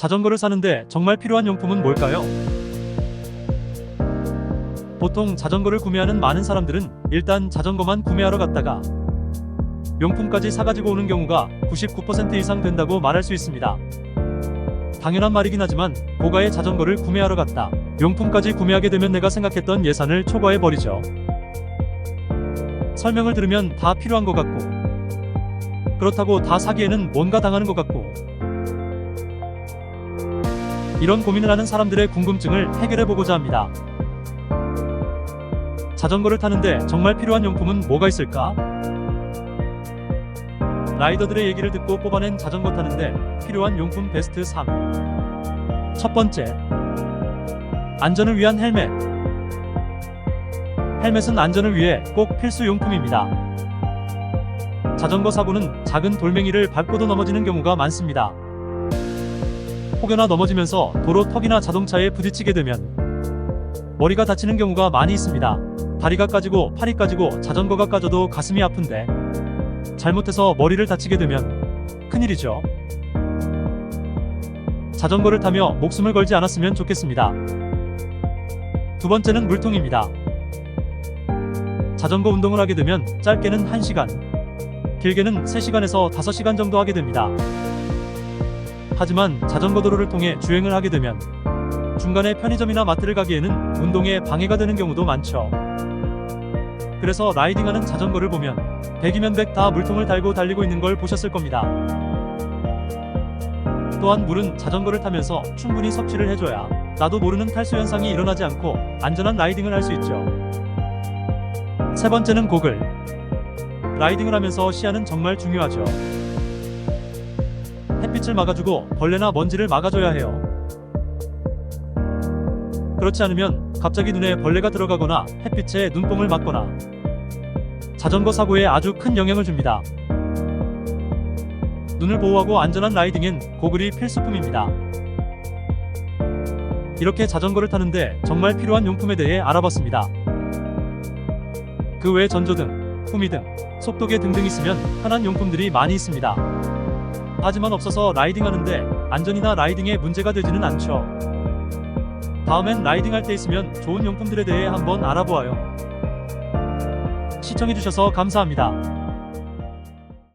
자전거를 사는데 정말 필요한 용품은 뭘까요? 보통 자전거를 구매하는 많은 사람들은 일단 자전거만 구매하러 갔다가 용품까지 사가지고 오는 경우가 99% 이상 된다고 말할 수 있습니다. 당연한 말이긴 하지만 고가의 자전거를 구매하러 갔다. 용품까지 구매하게 되면 내가 생각했던 예산을 초과해 버리죠. 설명을 들으면 다 필요한 것 같고 그렇다고 다 사기에는 뭔가 당하는 것 같고 이런 고민을 하는 사람들의 궁금증을 해결해 보고자 합니다. 자전거를 타는데 정말 필요한 용품은 뭐가 있을까? 라이더들의 얘기를 듣고 뽑아낸 자전거 타는데 필요한 용품 베스트 3. 첫 번째. 안전을 위한 헬멧. 헬멧은 안전을 위해 꼭 필수 용품입니다. 자전거 사고는 작은 돌멩이를 밟고도 넘어지는 경우가 많습니다. 혹여나 넘어지면서 도로 턱이나 자동차에 부딪히게 되면 머리가 다치는 경우가 많이 있습니다. 다리가 까지고 팔이 까지고 자전거가 까져도 가슴이 아픈데 잘못해서 머리를 다치게 되면 큰일이죠. 자전거를 타며 목숨을 걸지 않았으면 좋겠습니다. 두 번째는 물통입니다. 자전거 운동을 하게 되면 짧게는 1시간, 길게는 3시간에서 5시간 정도 하게 됩니다. 하지만 자전거 도로를 통해 주행을 하게 되면 중간에 편의점이나 마트를 가기에는 운동에 방해가 되는 경우도 많죠. 그래서 라이딩하는 자전거를 보면 100이면 100 다 물통을 달고 달리고 있는 걸 보셨을 겁니다. 또한 물은 자전거를 타면서 충분히 섭취를 해줘야 나도 모르는 탈수 현상이 일어나지 않고 안전한 라이딩을 할 수 있죠. 세 번째는 고글. 라이딩을 하면서 시야는 정말 중요하죠. 햇빛을 막아주고 벌레나 먼지를 막아줘야 해요. 그렇지 않으면 갑자기 눈에 벌레가 들어가거나 햇빛에 눈뽕을 맞거나 자전거 사고에 아주 큰 영향을 줍니다. 눈을 보호하고 안전한 라이딩엔 고글이 필수품입니다. 이렇게 자전거를 타는데 정말 필요한 용품에 대해 알아봤습니다. 그외 전조등, 후미등, 속도계 등등 있으면 편한 용품들이 많이 있습니다. 하지만 없어서 라이딩하는데 안전이나 라이딩에 문제가 되지는 않죠. 다음엔 라이딩할 때 있으면 좋은 용품들에 대해 한번 알아보아요. 시청해주셔서 감사합니다.